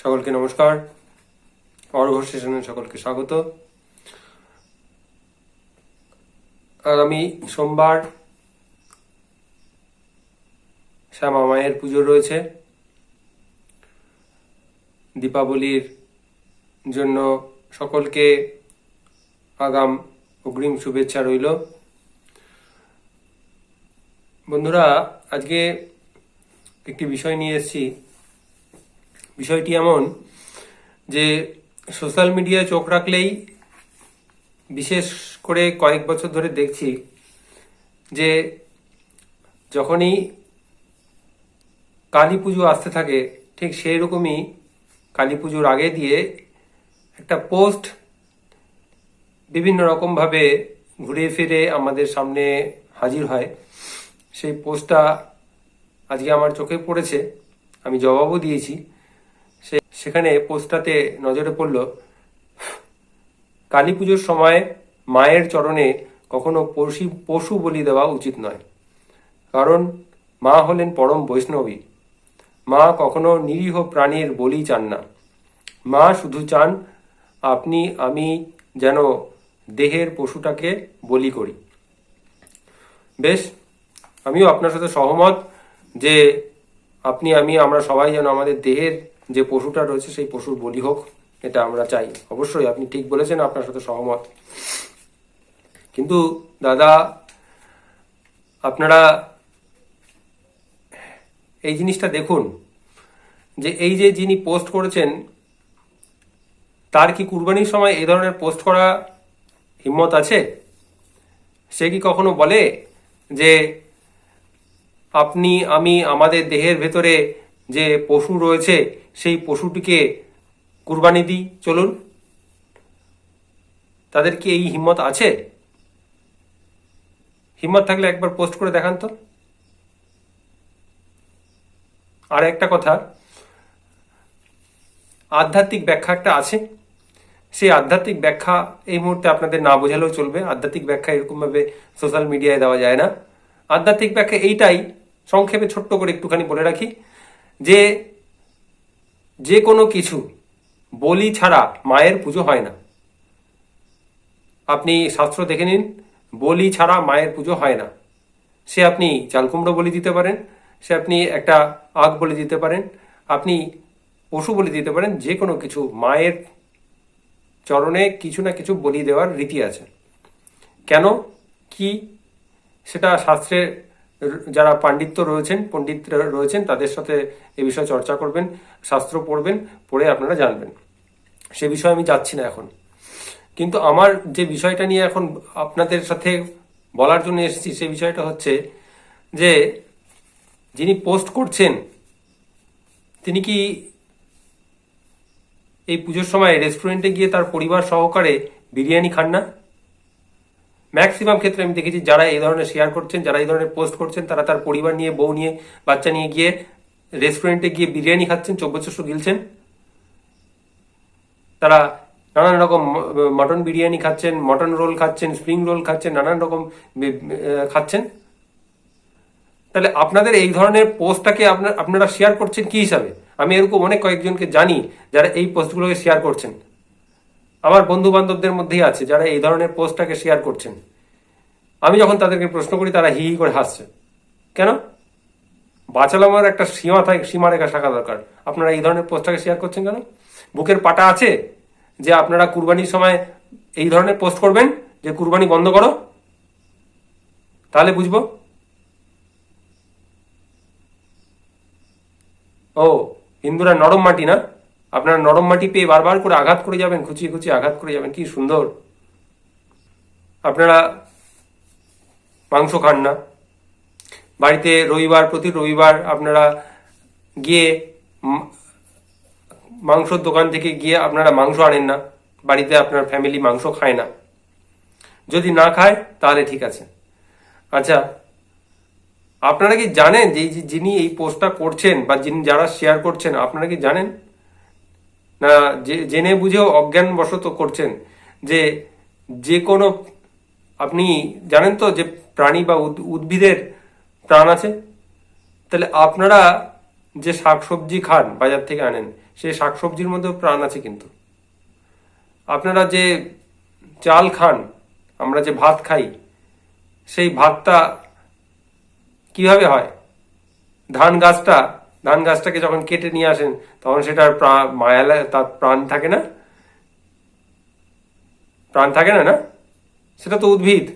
সকলকে নমস্কার। অর্ঘ সেশনে সকলকে স্বাগত। আগামী সোমবার শ্যামা মায়ের পুজো রয়েছে। দীপাবলির জন্য সকলকে আগাম অগ্রিম শুভেচ্ছা রইল। বন্ধুরা, আজকে একটি বিষয় নিয়ে এসেছি। বিষয়টি এমন যে সোশ্যাল মিডিয়ায় চোখ রাখলেই বিশেষ করে কয়েক বছর ধরে দেখছি যে যখনই কালী পুজো আসতে থাকে, ঠিক সেই রকমই কালী পুজোর আগে দিয়ে একটা পোস্ট বিভিন্ন রকমভাবে ঘুরে ফিরে আমাদের সামনে হাজির হয়। সেই পোস্টটা আজকে আমার চোখে পড়েছে, আমি জবাবও দিয়েছি। সেখানে পোস্টটাতে নজরে পড়ল কালী পুজোর সময় মায়ের চরণে কখনো পশু পশু বলি দেওয়া উচিত নয়। কারণ মা হলেন পরম বৈষ্ণবী। মা কখনো নিরীহ প্রাণীর বলি চান না। মা শুধু চান, আপনি, আমি যেন দেহের পশুটাকে বলি করি। বেশ, আমিও আপনার সাথে সহমত যে আপনি, আমি, আমরা সবাই যেন আমাদের দেহের যে পশুটা রয়েছে সেই পশুর বলি হোক, এটা আমরা চাই। অবশ্যই আপনি ঠিক বলেছেন, আপনার সাথে সহমত। কিন্তু দাদা, আপনারা এই জিনিসটা দেখুন, যে এই যে যিনি পোস্ট করেছেন, তার কি কুরবানির সময় এই ধরনের পোস্ট করা হিম্মত আছে? সে কি কখনো বলে যে, আপনি, আমি, আমাদের দেহের ভেতরে যে পশু রয়েছে, সেই পশুটিকে কুরবানি দিই। চলুন। তাদের কি এই হিম্মত আছে? হিম্মত থাকলে একবার পোস্ট করে দেখান তো। আর একটা কথা, আধ্যাত্মিক ব্যাখ্যা একটা আছে। সেই আধ্যাত্মিক ব্যাখ্যা এই মুহূর্তে আপনাদের না বোঝালেও চলবে। আধ্যাত্মিক ব্যাখ্যা এরকমভাবে সোশ্যাল মিডিয়ায় দেওয়া যায় না। আধ্যাত্মিক ব্যাখ্যা এইটাই, সংক্ষেপে ছোট্ট করে একটুখানি বলে রাখি। যে যে কোনো কিছু বলি ছাড়া মায়ের পুজো হয় না। আপনি শাস্ত্র দেখে নিন, বলি ছাড়া মায়ের পুজো হয় না। সে আপনি চালকুমড়ো বলি দিতে পারেন, সে আপনি একটা আগ বলি দিতে পারেন, আপনি পশু বলি দিতে পারেন, যে কোনো কিছু মায়ের চরণে কিছু না কিছু বলি দেওয়ার রীতি আছে। কেন? কি? সেটা শাস্ত্রে যারা পাণ্ডিত্য রয়েছেন পণ্ডিত রয়েছেন, তাদের সাথে এ বিষয়ে চর্চা করবেন, শাস্ত্র পড়বেন, পড়ে আপনারা জানবেন। সে বিষয়ে আমি যাচ্ছি না এখন। কিন্তু আমার যে বিষয়টা নিয়ে এখন আপনাদের সাথে বলার জন্য এসেছি, সে বিষয়টা হচ্ছে যে, যিনি পোস্ট করছেন, তিনি কি এই পুজোর সময় রেস্টুরেন্টে গিয়ে তার পরিবার সহকারে বিরিয়ানি খান না? ম্যাক্সিমাম ক্ষেত্রে আমি দেখেছি যারা এই ধরনের শেয়ার করছেন, যারা এই ধরনের পোস্ট করছেন, তারা তার পরিবার নিয়ে, বউ নিয়ে, বাচ্চা নিয়ে গিয়ে রেস্টুরেন্টে গিয়ে বিরিয়ানি খাচ্ছেন চব্বচস্য গিলছেন। তারা নানান রকম মটন বিরিয়ানি খাচ্ছেন মটন রোল খাচ্ছেন স্প্রিং রোল খাচ্ছেন, নানান রকম খাচ্ছেন। তাহলে আপনাদের এই ধরনের পোস্টটাকে আপনারা শেয়ার করছেন কি হিসাবে? আমি এরকম অনেক কয়েকজনকে জানি যারা এই পোস্টগুলোকে শেয়ার করছেন। আমার বন্ধু বান্ধবদের মধ্যেই আছে যারা এই ধরনের পোস্টটাকে শেয়ার করছেন। আমি যখন তাদেরকে প্রশ্ন করি, তারা হি হি করে হাসছে। কেন? বাঁচালামার একটা সীমা থাকে, সীমারেখা থাকা দরকার। আপনারা এই ধরনের পোস্টটাকে শেয়ার করছেন কেন? বুকের পাটা আছে যে আপনারা কুরবানির সময় এই ধরনের পোস্ট করবেন যে কুরবানি বন্ধ করো? তাহলে বুঝব। ও, হিন্দুরা নরম মাটি না? আপনারা নরম মাটি পেয়ে বারবার করে আঘাত করে যাবেন খুচিয়ে খুচিয়ে আঘাত করে যাবেন, কি সুন্দর। আপনারা মাংস খান না। বাড়িতে রবিবার, প্রতি রবিবার আপনারা গিয়ে মাংসর দোকান থেকে গিয়ে আপনারা মাংস আনেন না। বাড়িতে আপনার ফ্যামিলি মাংস খায় না। যদি না খায়, তাহলে ঠিক আছে। আচ্ছা আপনারা কি জানেন যে, যিনি এই পোস্টটা করছেন বা যিনি যারা শেয়ার করছেন, আপনারা কি জানেন? না জেনে বুঝেও অজ্ঞানবশত করছেন যে যে কোনো, আপনি জানেন তো যে প্রাণী বা উদ্ভিদের প্রাণ আছে? তাহলে আপনারা যে শাকসবজি খান, বাজার থেকে আনেন, সেই শাকসবজির মধ্যেও প্রাণ আছে কিন্তু। আপনারা যে চাল খান, আমরা যে ভাত খাই, সেই ভাতটা কীভাবে হয়? ধান গাছটা ধান গাছটাকে যখন কেটে নিয়ে আসেন, তখন সেটার মায়া তার প্রাণ থাকে না? প্রাণ থাকে না না? সেটা তো উদ্ভিদ।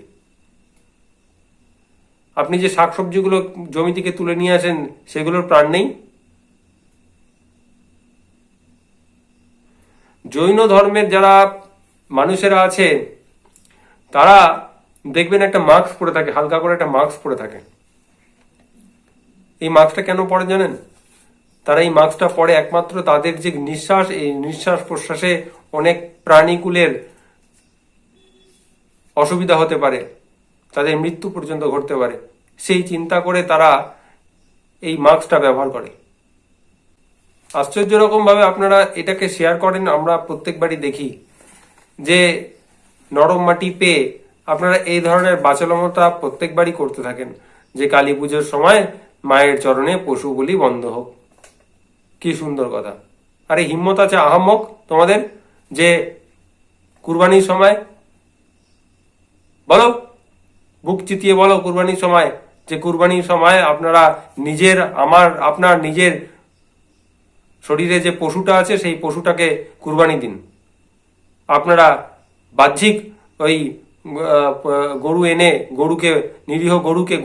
আপনি যে শাকসবজিগুলো জমি থেকে তুলে নিয়ে আসেন, সেগুলোর প্রাণ নেই? জৈন ধর্মের যারা মানুষেরা আছে, তারা দেখবেন একটা মাস্ক পরে থাকে, হালকা করে একটা মাস্ক পরে থাকে। এই মাস্কটা কেন পরে জানেন? তারা এই মাস্কটা পরে একমাত্র তাদের যে নিঃশ্বাস, এই নিঃশ্বাস প্রশ্বাসে অনেক প্রাণীকুলের অসুবিধা হতে পারে, তাদের মৃত্যু পর্যন্ত ঘটতে পারে। সেই চিন্তা করে তারা এই মাস্কটা ব্যবহার করে। আশ্চর্য রকম ভাবে আপনারা এটাকে শেয়ার করেন, আমরা প্রত্যেকবারই দেখি যে নরম মাটি পেয়ে আপনারা এই ধরনের বাচলমতা প্রত্যেকবারই করতে থাকেন, যে কালী পুজোর সময় মায়ের চরণে পশু বন্ধ হোক। কি সুন্দর কথা। আরে হিম্মত আছে, আহাম্মক। তোমাদের যে কুরবানির সময়, বলো, বুক চিতিয়ে বলো কুরবানির সময়, যে কুরবানির সময় আপনারা নিজের, আমার, আপনার নিজের শরীরে যে পশুটা আছে, সেই পশুটাকে কুরবানি দিন। আপনারা বাহ্যিক ওই গরু এনে গরুকে, নিরীহ গরুকে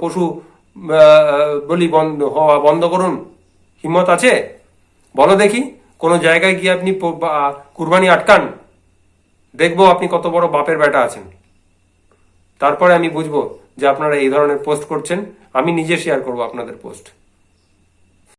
পশু বলি বন্ধ, হওয়া বন্ধ করুন। হিম্মত আছে? বলো দেখি, কোনো জায়গায় গিয়ে আপনি কুরবানি আটকান? দেখব আপনি কত বড় বাপের বেটা আছেন। তারপরে আমি বুঝব যে আপনারা এই ধরনের পোস্ট করছেন। আমি নিজে শেয়ার করব আপনাদের পোস্ট।